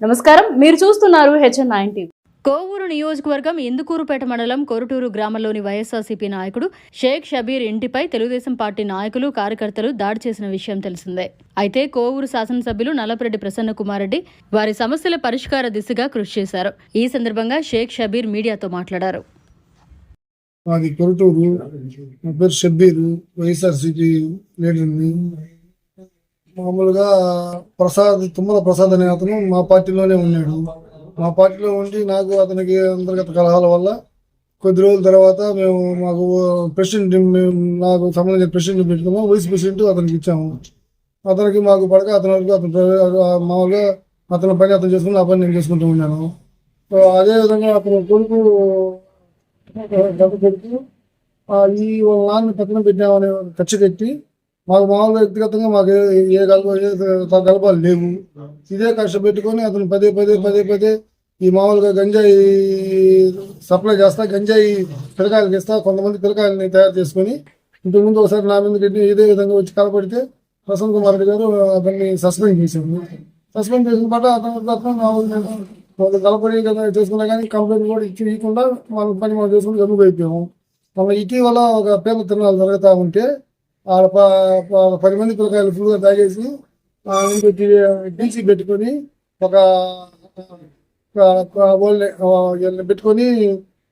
నమస్కారం. మీరు చూస్తున్నారు హెచ్ఎన్ నైన్ టీవీ. కోవూరు నియోజకవర్గం ఇందుకూరుపేట మండలం కొరుటూరు గ్రామంలోని వైఎస్ఆర్సీపీ నాయకుడు షేక్ షబీర్ ఇంటిపై తెలుగుదేశం పార్టీ నాయకులు కార్యకర్తలు దాడి చేసిన విషయం తెలిసిందే. అయితే కోవూరు శాసనసభ్యులు నల్లపరెడ్డి ప్రసన్న కుమార్ రెడ్డి వారి సమస్యల పరిష్కార దిశగా కృషి చేశారు. ఈ సందర్భంగా షేక్ షబీర్ మీడియాతో మాట్లాడారు. మాది కొరటూరు. నా పేరు షబ్బీరు వైఎస్ఆర్సీపీ లీడర్ని మామూలుగా ప్రసాద్ తుమ్మల ప్రసాద్ అనే అతను మా పార్టీలోనే ఉన్నాడు. మా పార్టీలో ఉండి నాకు అతనికి అంతర్గత కలహాల వల్ల కొద్ది రోజుల తర్వాత మేము మాకు ప్రెసిడెంట్ మేము నాకు సంబంధించిన ప్రెసిడెంట్ పెట్టుకున్నాము వైస్ ప్రెసిడెంట్ అతనికి ఇచ్చాము. అతనికి మాకు పడక అతని వరకు అతను మామూలుగా అతని పని అతను చేసుకుని నా పని నేను చేసుకుంటూ ఉన్నాను. అదేవిధంగా అతను కొడుకు డబ్బు పెట్టి ఈ వాళ్ళ నాన్న పక్కన పెట్టినామని ఖర్చు కట్టి మాకు మామూలుగా వ్యక్తిగతంగా మాకు ఏ- ఏ కలప ఏ కలపాలు లేవు. ఇదే కష్టపెట్టుకొని అతను పదే పదే పదే పదే ఈ మామూలుగా గంజాయి సప్లై చేస్తా గంజాయి పిల్లకాయలకి ఇస్తా కొంతమంది పిల్లకాయలని తయారు చేసుకొని ఇంతకుముందు ఒకసారి నా మీద కట్టి ఇదే విధంగా వచ్చి కలపడితే ప్రసన్న కుమార్ రెడ్డి గారు అతన్ని సస్పెండ్ చేశారు. సస్పెండ్ చేసిన పాట అతను అతను మామూలుగా వాళ్ళు కలపడి కదా చేసుకున్నా కానీ కంప్లైంట్ కూడా ఇచ్చి ఇవ్వకుండా మన పని మనం చేసుకుని గమ్ముకు అయిపోయాము. మళ్ళీ ఇటీవల ఒక పేపర్ తిరణాలు జరుగుతూ ఉంటే ఆడ పది మంది పిల్లకాయలు ఫుల్గా తాగేసి డీసీ పెట్టుకొని ఒక వాళ్ళని పెట్టుకొని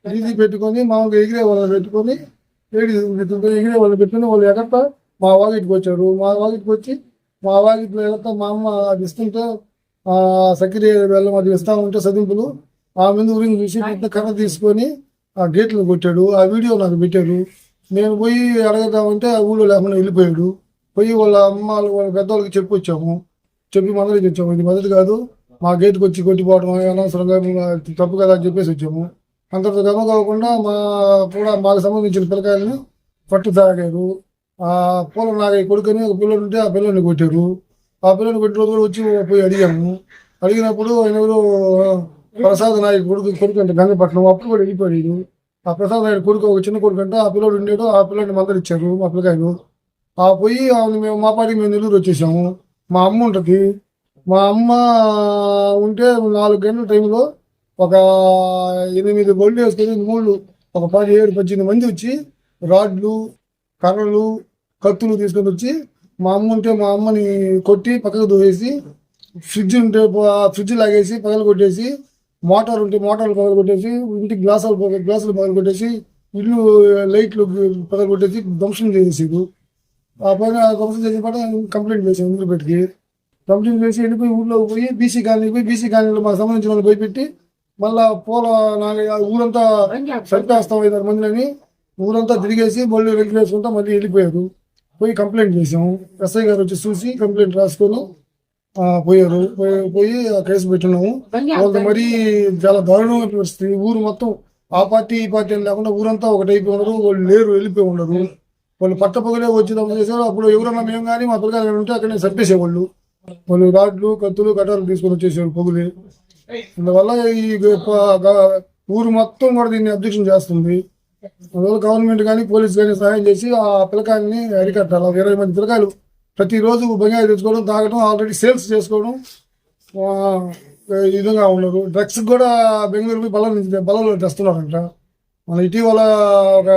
డీసీ పెట్టుకొని మామూలుగా ఎగిరే వాళ్ళని పెట్టుకొని లేడీ ఎగిరే వాళ్ళని పెట్టుకొని వాళ్ళు ఎగట్ట మా వాగిటికి వచ్చారు. మా వాగిటికి వచ్చి మా వాగిట్లో ఎగట్ట మా అమ్మ అది ఇస్తుంటే ఆ సక్రియ వెళ్ళం అది ఇస్తా ఉంటే సదింపులు ఆ మీద ఊరిని చూసి కర్ర తీసుకొని ఆ గేట్లు కొట్టాడు. ఆ వీడియో నాకు పెట్టాడు. నేను పోయి అడగదామంటే ఆ ఊళ్ళో లేకుండా వెళ్ళిపోయాడు. పోయి వాళ్ళ అమ్మ వాళ్ళ పెద్దవాళ్ళకి చెప్పి వచ్చాము. చెప్పి మందరికి వచ్చాము ఇది మొదటి కాదు మా గేట్కి వచ్చి కొట్టిపోవడం అనవసరంగా తప్పు కదా అని చెప్పేసి వచ్చాము. అంతటితో గమ కాకుండా మా కూడా మాకు సంబంధించిన పిల్లకాయలని పట్టు తాగారు. ఆ పూల నాగయ్య కొడుకుని ఒక పిల్లలు ఉంటే ఆ పిల్లల్ని కొట్టారు. ఆ పిల్లల్ని కొట్టిన రోజు కూడా వచ్చి పోయి అడిగాము. అడిగినప్పుడు ఆయన ఎవరు ప్రసాద్ నాయక్ కొడుకు కొడుకు అంటే గంగపట్నం అప్పుడు కూడా వెళ్ళిపోయాడు. ఆ ప్రసాద్ ఆయన కొడుకు ఒక చిన్న కొడుకు అంటే ఆ పిల్లడు ఉండేడు ఆ పిల్లని మందరిచ్చారు మా పిల్లకాయలు. ఆ పోయి ఆమె మేము మా పాటికి మేము నెల్లూరు వచ్చేసాము. మా అమ్మ ఉంటుంది. మా అమ్మ ఉంటే నాలుగు గంటల టైంలో ఒక ఎనిమిది బొళ్ళు వేసుకొని మూడు ఒక పది ఏడు పద్దెనిమిది మంది వచ్చి రాడ్లు కర్రలు కత్తులు తీసుకొని వచ్చి మా అమ్మ ఉంటే మా అమ్మని కొట్టి పక్కకు దూవేసి ఫ్రిడ్జ్ ఉంటే ఫ్రిడ్జ్ లాగేసి పగలు కొట్టేసి మోటార్ ఉంటే మోటార్లు పగలు కొట్టేసి ఇంటి గ్లాసులు గ్లాసులు పగలు కొట్టేసి ఇల్లు లైట్లు పగలు కొట్టేసి ధ్వంసం చేసేసారు ఆ పైన ధ్వంసం చేసిన పాట కంప్లైంట్ చేసాం ఇంద్రపేటకి కంప్లైంట్ చేసి వెళ్ళిపోయి ఊళ్ళో పోయి బీసీ కాలనీకి పోయి బీసీ కాలనీలో మాకు సంబంధించిన వాళ్ళు భయపెట్టి మళ్ళా పూల నాలుగు ఊరంతా సరిపేస్తాం ఐదారు మందిని ఊరంతా తిరిగేసి బళ్ళు వెంట వేసుకుంటా మళ్ళీ వెళ్ళిపోయారు. పోయి కంప్లైంట్ చేసాము ఎస్ఐ గారు వచ్చి చూసి కంప్లైంట్ రాసుకొని పోయారు. పోయి పోయి ఆ కేసు పెట్టినాము. వాళ్ళకి మరీ చాలా దారుణమైన పరిస్థితి ఊరు మొత్తం ఆ పార్టీ ఈ పార్టీ అని లేకుండా ఊరంతా ఒకటి అయిపోయి ఉండరు. వాళ్ళు లేరు వెళ్ళిపోయి ఉండరు. వాళ్ళు పట్టపగలే వచ్చి తప్పు చేశారు అప్పుడు ఎవరన్నా మేము కానీ మా పిల్లలు ఉంటే అక్కడనే చంపేసేవాళ్ళు. వాళ్ళు రాడ్లు కత్తులు కట్టాలు తీసుకొని వచ్చేసేవాళ్ళు పొగులు. అందువల్ల ఈ ఊరు మొత్తం కూడా దీన్ని అబ్జెక్షన్ చేస్తుంది. అందువల్ల గవర్నమెంట్ కానీ పోలీస్ కానీ సహాయం చేసి ఆ పిల్లకాయలని అరికట్టాలి. ఇరవై మంది పిల్లకాయలు ప్రతిరోజు బంగారు తెచ్చుకోవడం తాగడం ఆల్రెడీ సేల్స్ చేసుకోవడం ఈ విధంగా ఉన్నారు. డ్రగ్స్ కూడా బెంగళూరు బలం బలంలో తెస్తున్నారంట. మన ఇటీవల ఒక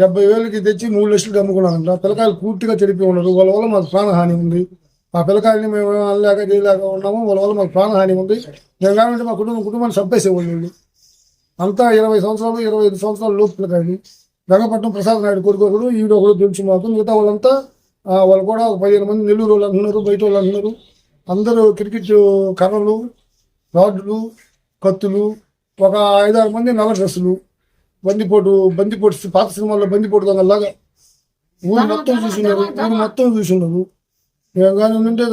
డెబ్బై వేలకి తెచ్చి మూడు లక్షలు అమ్ముకున్నారంట. పిల్లకాయలు పూర్తిగా చెడిపి ఉన్నారు. వాళ్ళ వల్ల మాకు ప్రాణహాని ఉంది. ఆ పిల్లకాయలని మేము అనలేక చేయలేక ఉన్నాము. వాళ్ళ వల్ల మాకు ప్రాణహాని ఉంది. మేము కాబట్టి మా కుటుంబం కుటుంబాన్ని చంపేసేవాళ్ళు అంతా ఇరవై సంవత్సరాలు ఇరవై ఐదు సంవత్సరాల లోపు పిల్లకాయలు. రంగపట్నం ప్రసాద్ నాయుడు కొడుకు ఈడొకడు ఈవిడ ఒకడు తెలుసు మాకు. మిగతా వాళ్ళంతా వాళ్ళు కూడా ఒక పదిహేను మంది నెల్లూరు వాళ్ళు అంటున్నారు బయట వాళ్ళు అంటున్నారు. అందరూ క్రికెట్ కర్రలు రాడ్లు కత్తులు ఒక ఐదారు మంది నల్ల డ్రెస్సులు బందిపోటు బందిపోటు పాత సినిమాల్లో బందిపోటు దొంగలాగా ఊరు మొత్తం చూసినారు ఊరు మొత్తం చూసినారు కానీ ఉంటే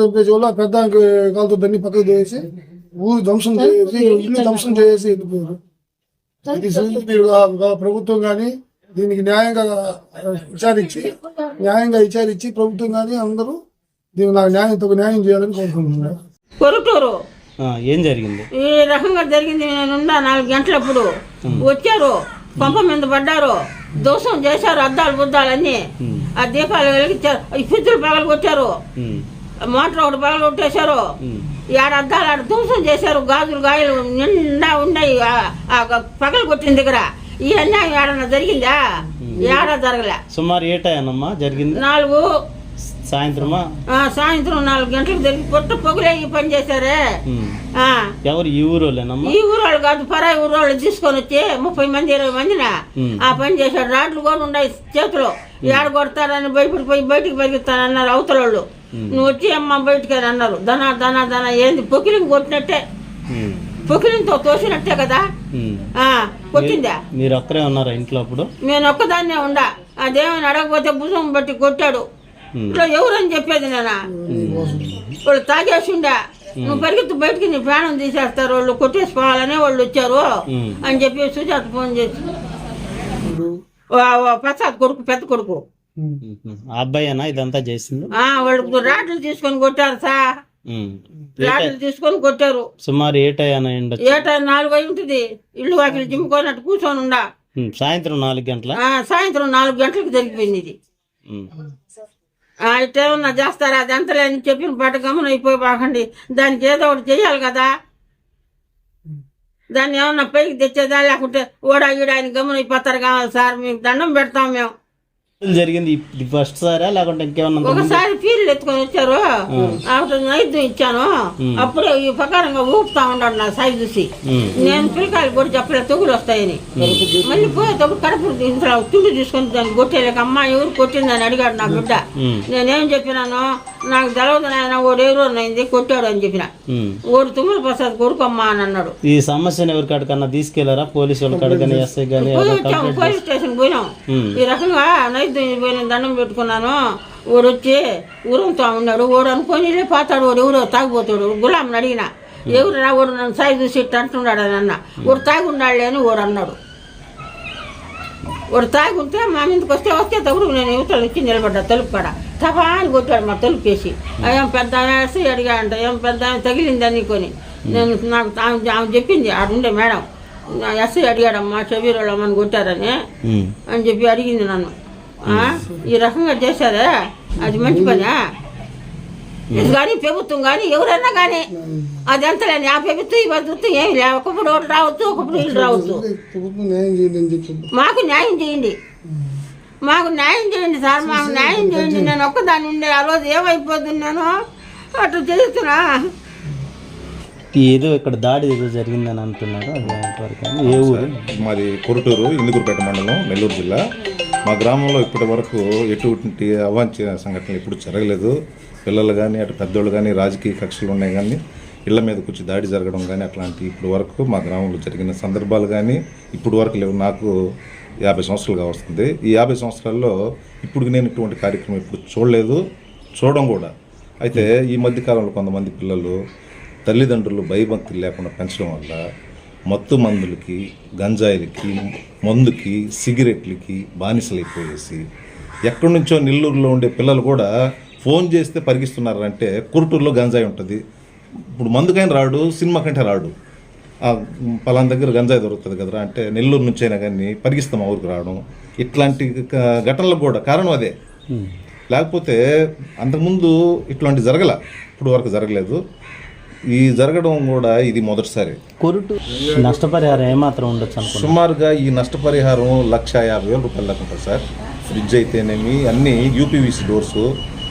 ఆ పెద్ద కాలుతో దాన్ని పక్కకు చేసి ఊరు ధ్వంసం చేసి ఇల్లు ధ్వంసం చేసి వెళ్ళిపోయారు. ప్రభుత్వం కానీ దీనికి న్యాయంగా విచారించి న్యాయంగా విచారించి ప్రభుత్వం కానీ అందరూ దీనికి నాకు న్యాయం తగు న్యాయం చేయాలని కోరుకుంటున్నాను. కొరుటూరు ఆ, ఏం జరిగింది? ఈ రకంగా జరిగింది నేనుండా నాలుగు గంటలప్పుడు. వచ్చారు పంప మీద పడ్డారు దోషం చేశారు అద్దాలు బుద్దాలన్నీ ఆ దీపాలు వెలిగించారు ఈ ఫ్రిడ్జ్లు పగలు కొట్టారు. మోటార్ ఒకటి పగలు కొట్టేశారు. ఏడ అద్దాలు ఆడ ధ్వంసం చేశారు గాజులు గాయలు నిండా ఉన్నాయి ఆ- ఆ పగలు కొట్టిన దగ్గర. అన్యాయం ఏడన్నా జరిగిందా? ఏడా జరగలే. సుమారు ఏ టైం జరిగింది? నాలుగు. సాయంత్రమా? ఆ, సాయంత్రం నాలుగు గంటలకు జరిగి పొట్ట పొగలే ఈ పని చేశారే. ఎవరు? ఈ ఊరోళ్ళేనమ్మా? ఈ ఊరోళ్ళు కాదు పరాయి ఊరోళ్ళు తీసుకొని వచ్చి ముప్పై మంది ఇరవై మందిన. ఆ పని చేశాడు రాడ్లు కూడా ఉన్నాయి చేతిలో. ఏడ కొడతారని భయపడిపోయి బయటికి పరిగెత్తానన్నారు అవతల వాళ్ళు నువ్వు వచ్చి అమ్మ బయటికి అని అన్నారు. దనా దనా దనా ఏంది? పొకిలింగ్ కొట్టినట్టే. ఉమ్. పొకిలింగ్తో తోసినట్టే కదా? కొట్టిందా? మీరు ఒక్కరే ఉన్నారా ఇంట్లో అప్పుడు? నేను ఒక్కదాన్నే ఉండా అదేమని అడగపోతే భుజం బట్టి కొట్టాడు. ఇట్లా ఎవరని చెప్పేది నేనా? వాళ్ళు తాగేసి ఉండా. నువ్వు పరిగెత్తు బయటికి నీ ప్రాణం తీసేస్తారు. వాళ్ళు కొట్టేసి పోవాలనే వాళ్ళు వచ్చారు. అని చెప్పి సుజాత ఫోన్ చేసి ప్రసాద్ కొడుకు పెద్ద కొడుకు. అబ్బాయేనా? ఇదంతా చేసింది? ఆ వాళ్ళు రాడ్లు తీసుకొని కొట్టారు సా రాడ్లు తీసుకొని కొట్టారు. సుమారు ఏ టైం ఏటా నాలుగు అయి ఉంటుంది. ఇల్లు వాకిలి జిమ్ముకోనట్టు కూర్చొని ఉండా. సాయంత్రం నాలుగు గంటల? ఆ, సాయంత్రం నాలుగు గంటలకు జరిగిపోయింది ఇది. ఇట్టేమన్నా చేస్తారా? అది ఎంత లేని చెప్పిన పాట గమనం అయిపోయి బాకండి. దానికి ఏదో ఒకటి చెయ్యాలి కదా. దాన్ని ఏమన్నా పైకి తెచ్చేదా? లేకుంటే ఓడా ఈడ ఆయన గమనం అయిపోతారు కావాలి సార్. మీకు దండం పెడతాం మేము. జరిగింది? ఇది ఫస్ట్ సారా? లేకుంటే ఇంకేమన్నా? ఒకసారి ఫీల్డ్ ఎత్తుకొని వచ్చారు. ఆవిడ నైద్యం ఇచ్చాను. అప్పుడే ఈ ప్రకారంగా ఊపుతా ఉన్నాడు నా సైజు చూసి. నేను పిల్లకాయలు కూడా చెప్పలేదు తొగులు వస్తాయని. మళ్ళీ పోయేటప్పుడు కడుపు ఇంట్లో తుండు తీసుకొని దాన్ని కొట్టేలేక అమ్మ ఎవరు కొట్టిందని అడిగాడు నా బిడ్డ. నేనేం చెప్పినాను? నాకు తెలవదు నాయన ఓడు ఎవరు అయింది కొట్టాడు అని చెప్పిన. ఓడు తుమ్మల ప్రసాద్ కొడుకు అమ్మ అని అన్నాడు. ఈ సమస్యను ఎవరికాడికన్నా తీసుకెళ్ళారా? పోలీసు వాళ్ళ కాడికన్నా ఎస్ఐ కానీ ఎవరో పోలీస్ స్టేషన్ పోయినాం. ఈ రకంగా పోయిన దండం పెట్టుకున్నాను. ఓడు వచ్చి ఊరంతో ఉన్నాడు. ఓడు అనుకొని పోతాడు ఓడు ఎవరో తాగిపోతాడు. గులాంని అడిగిన. ఎవరు రా ఓడు నన్ను సాయి చూసి ఇట్ట అంటున్నాడు అని అన్న. ఓడు తాగి ఉన్నాడులే అని ఓడు అన్నాడు. వాడు తాగి ఉంటే మా మీదకి వస్తే వస్తే తప్పుడు నేను యువతలు వచ్చి నిలబడ్డా తలుపు కాడ. తపా అని కొట్టాడు మా తలుపు వేసి ఏం పెద్ద వేసి అడిగా అంట ఏం పెద్ద తగిలిందని కొని నేను నాకు ఆమె చెప్పింది ఆడుండే మేడం. నా ఎస్ఐ అడిగాడమ్మా షబీర్ అమ్మని కొట్టారని. అని చెప్పి అడిగింది నన్ను? ఈ రకంగా చేశారే? అది మంచి పనా? ఇది కానీ ప్రభుత్వం కానీ ఎవరైనా కానీ అది ఎంతలేని ఆ ప్రభుత్వం ఈ ప్రభుత్వం ఏమి లే ఒకప్పుడు ఒకటి రావచ్చు ఒకప్పుడు వీళ్ళు రావచ్చు మాకు న్యాయం చేయండి. మాకు న్యాయం చేయండి సార్ మాకు న్యాయం చేయండి. నేను ఒక్కదాన్ని ఉండే ఆ రోజు ఏమైపోతుంది నేను? అటు చేస్తున్నా. ఏదో ఇక్కడ దాడి ఏదో జరిగిందని అంటున్నారు అది ఎంతవరకు అని. ఏ ఊరు? మాది కొరుటూరు ఇందుకూరుపేట మండలం నెల్లూరు జిల్లా. మా గ్రామంలో ఇప్పటి వరకు ఎటువంటి అవాంఛన సంఘటనలు ఎప్పుడు జరగలేదు. పిల్లలు కానీ అటు పెద్దోళ్ళు కానీ రాజకీయ కక్షలు ఉన్నాయి కానీ ఇళ్ళ మీద కూర్చి దాడి జరగడం కానీ అట్లాంటి ఇప్పుడు వరకు మా గ్రామంలో జరిగిన సందర్భాలు కానీ ఇప్పుడు వరకు లేవు. నాకు యాభై సంవత్సరాలుగా వస్తుంది. ఈ యాభై సంవత్సరాల్లో ఇప్పుడు నేను ఇటువంటి కార్యక్రమం ఇప్పుడు చూడలేదు. చూడడం కూడా. అయితే ఈ మధ్య కాలంలో కొంతమంది పిల్లలు తల్లిదండ్రులు భయభక్తులు లేకుండా పెంచడం వల్ల మత్తు మందులకి గంజాయిలకి మందుకి సిగరెట్లకి బానిసలైపోయేసి ఎక్కడి నుంచో నెల్లూరులో ఉండే పిల్లలు కూడా ఫోన్ చేస్తే పరిగిస్తున్నారంటే కురుటూరులో గంజాయి ఉంటుంది. ఇప్పుడు మందుకైనా రాడు సినిమా కంటే రాడు. పలానా దగ్గర గంజాయి దొరుకుతుంది కదరా అంటే నెల్లూరు నుంచి అయినా కానీ పరిగిస్తాం ఊరికి రావడం. ఇట్లాంటి ఘటనలకు కూడా కారణం అదే. లేకపోతే అంతకుముందు ఇట్లాంటి జరగల. ఇప్పుడు వరకు జరగలేదు. ఈ జరగడం కూడా ఇది మొదటిసారి. కొరుటు నష్టపరిహారం ఏమాత్రం ఉండొచ్చు సుమారుగా ఈ నష్టపరిహారం లక్ష యాభై వేల రూపాయలు దాకా ఉంటుంది సార్. ఫ్రిడ్జ్ అయితేనేమి అన్ని యూపీవీసీ డోర్స్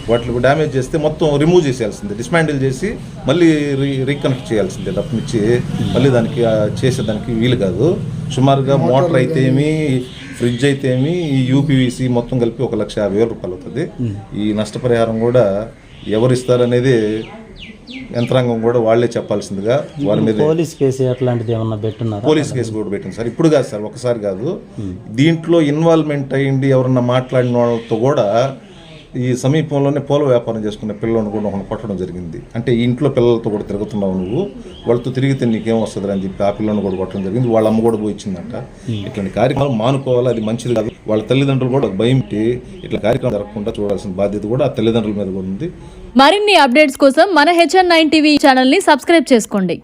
వాటికి డ్యామేజ్ చేస్తే మొత్తం రిమూవ్ చేసేయాల్సిందే. డిస్మాండిల్ చేసి మళ్ళీ రీ రీకనెక్ట్ చేయాల్సిందే. తప్పనిచ్చి మళ్ళీ దానికి ఆ, చేసేదానికి వీలు కాదు. సుమారుగా మోటార్ అయితే ఏమి ఫ్రిడ్జ్ అయితే ఏమి ఈ యూపీవీసీ మొత్తం కలిపి ఒక లక్ష యాభై వేల రూపాయలు అవుతుంది. ఈ నష్టపరిహారం కూడా ఎవరు ఇస్తారనేది యంత్రాంగం కూడా వాళ్ళే చెప్పాల్సిందిగా వారి మీద పోలీస్ కేసు అట్లాంటిది ఏమన్నా పెట్టున్నారా పోలీస్ కేసు కూడా పెట్టింది సార్. ఇప్పుడు కాదు సార్ ఒకసారి కాదు. దీంట్లో ఇన్వాల్వ్మెంట్ అయ్యింది ఎవరన్నా మాట్లాడిన వాళ్ళతో కూడా ఈ సమీపంలోనే పూల వ్యాపారం చేసుకునే పిల్లలను కూడా ఒకరిని కొట్టడం జరిగింది. అంటే ఈ ఇంట్లో పిల్లలతో కూడా తిరుగుతున్నావు నువ్వు వాళ్ళతో తిరిగితే నీకేం వస్తుంది అని చెప్పి ఆ పిల్లని కూడా కొట్టడం జరిగింది. వాళ్ళ అమ్మ కూడా పోయి ఇచ్చిందంట ఇట్లాంటి కార్యక్రమాలు మానుకోవాలి అది మంచిది కాదు. వాళ్ళ తల్లిదండ్రులు కూడా భయం పెట్టి ఇట్లా కార్యక్రమం జరగకుండా చూడాల్సిన బాధ్యత కూడా ఆ తల్లిదండ్రుల మీద కూడా ఉంది. మరిన్ని అప్డేట్స్ కోసం మన హెచ్ఎన్ నైన్ టీవీ ఛానల్ని సబ్స్క్రైబ్ చేసుకోండి.